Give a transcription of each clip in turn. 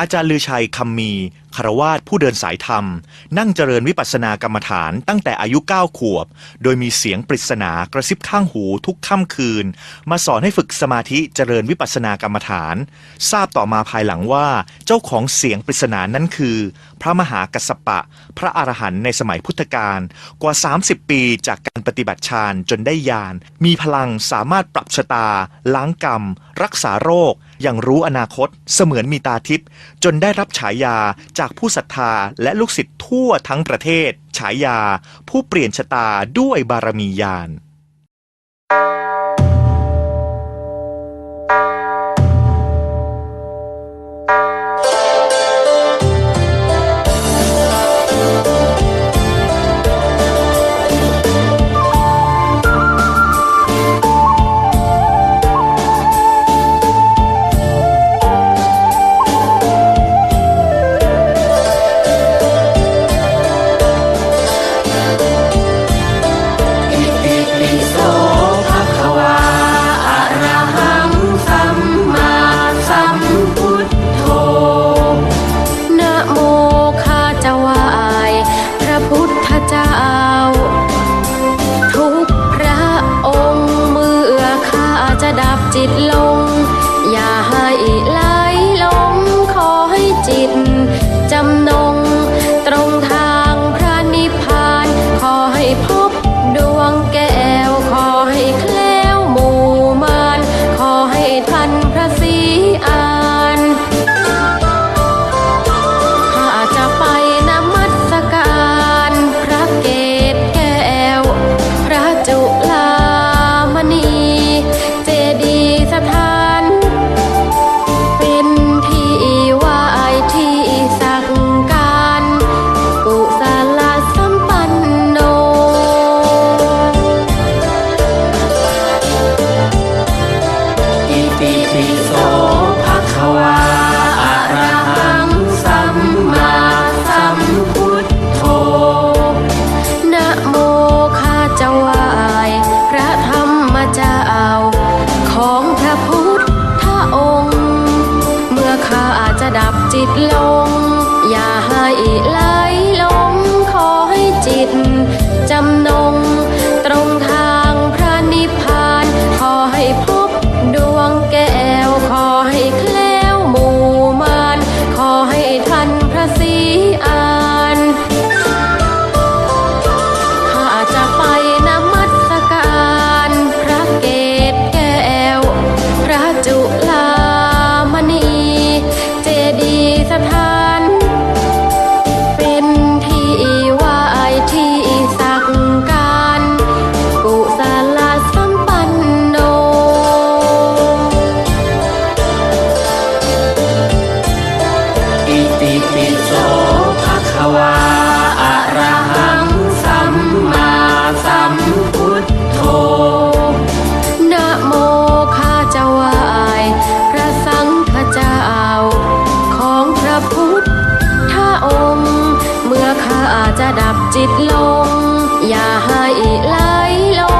อาจารย์ลือชัยคำมีคารวาสผู้เดินสายธรรม นั่งเจริญวิปัสสนากรรมฐานตั้งแต่อายุ 9 ขวบ โดยมีเสียงปริศนากระซิบข้างหูทุกค่ำคืน มาสอนให้ฝึกสมาธิเจริญวิปัสสนากรรมฐาน ทราบต่อมาภายหลังว่าเจ้าของเสียงปริศนานั้นคือ พระมหากัสสปะ พระอรหันต์ในสมัยพุทธกาลกว่า 30 ปีจากการปฏิบัติฌานจนได้ญาณมีพลังสามารถปรับชะตา ล้างกรรม รักษาโรค อย่างรู้อนาคตเสมือนมีตาทิพย์จนได้รับฉายาจากผู้ศรัทธาและลูกศิษย์ทั่วทั้งประเทศ ฉายา ผู้เปลี่ยนชะตาด้วยบารมีญาณ จะดับจิตลง อย่าให้ไหลลงขอให้จิตจำนง โสภควาอรหังสัมมาสัมพุทโธนะโมข้าจะไหวพระสังฆเจ้า ของพระพุทธองค์ เมื่อข้าจะดับจิตลง อย่าให้ไหลลง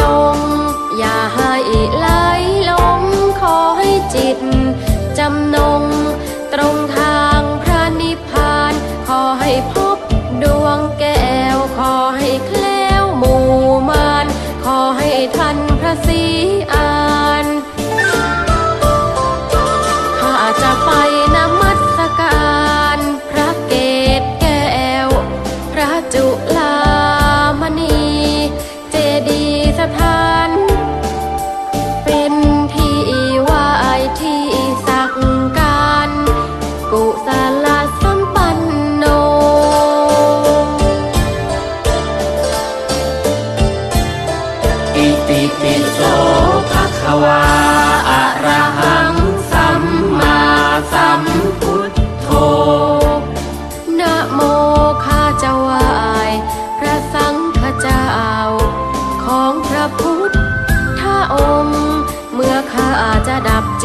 ลง อย่าให้ไหลลงขอให้จิต จำนง ตรงทางพระนิพพานขอให้พ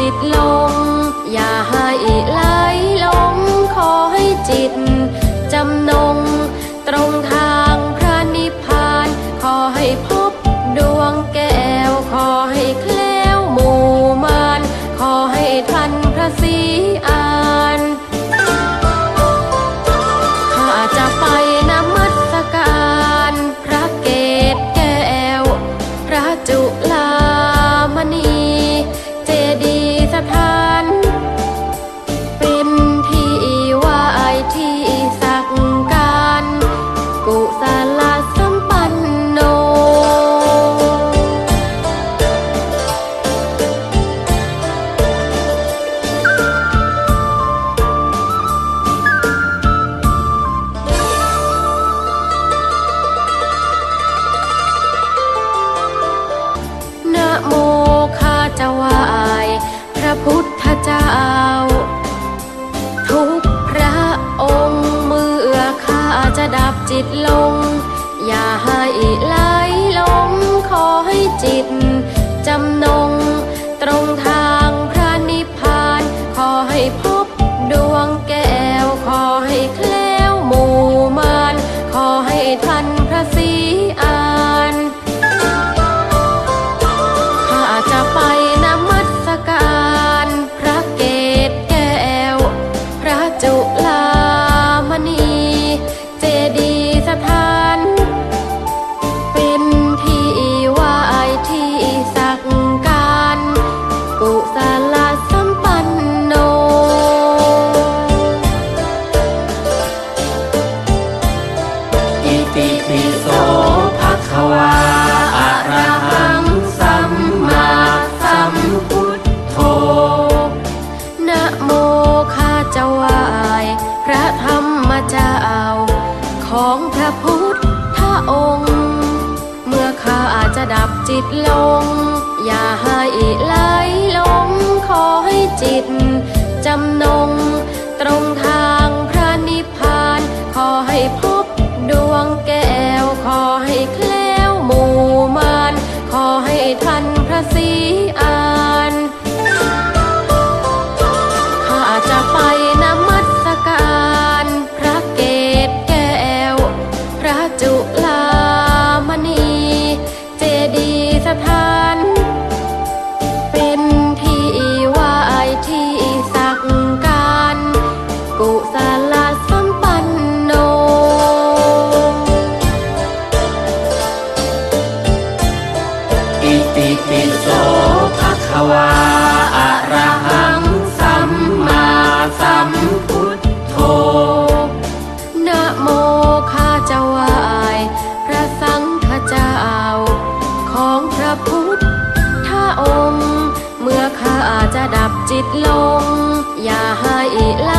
ติดลม โมข้าจะไหวพระพุทธเจ้า ทุกพระองค์เมื่อข้าจะดับจิตลง อย่า ลง อย่าให้ไหลลงขอให้จิต จำนง ตรงทางพระนิพพาน ขอให้พบดวงแก้ว ขอให้แคล้วหมู่มาน ขอให้ทันพระศรี จิตลง อย่าให้ไหล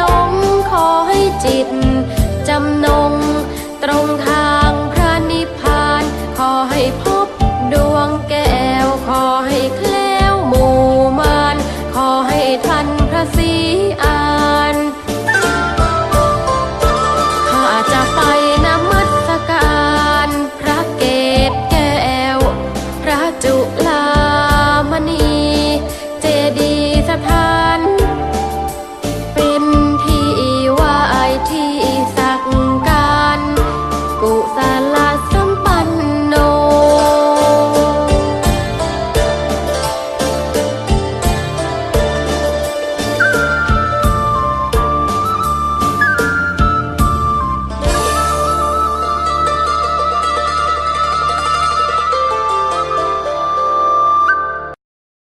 ลงขอให้จิตจำ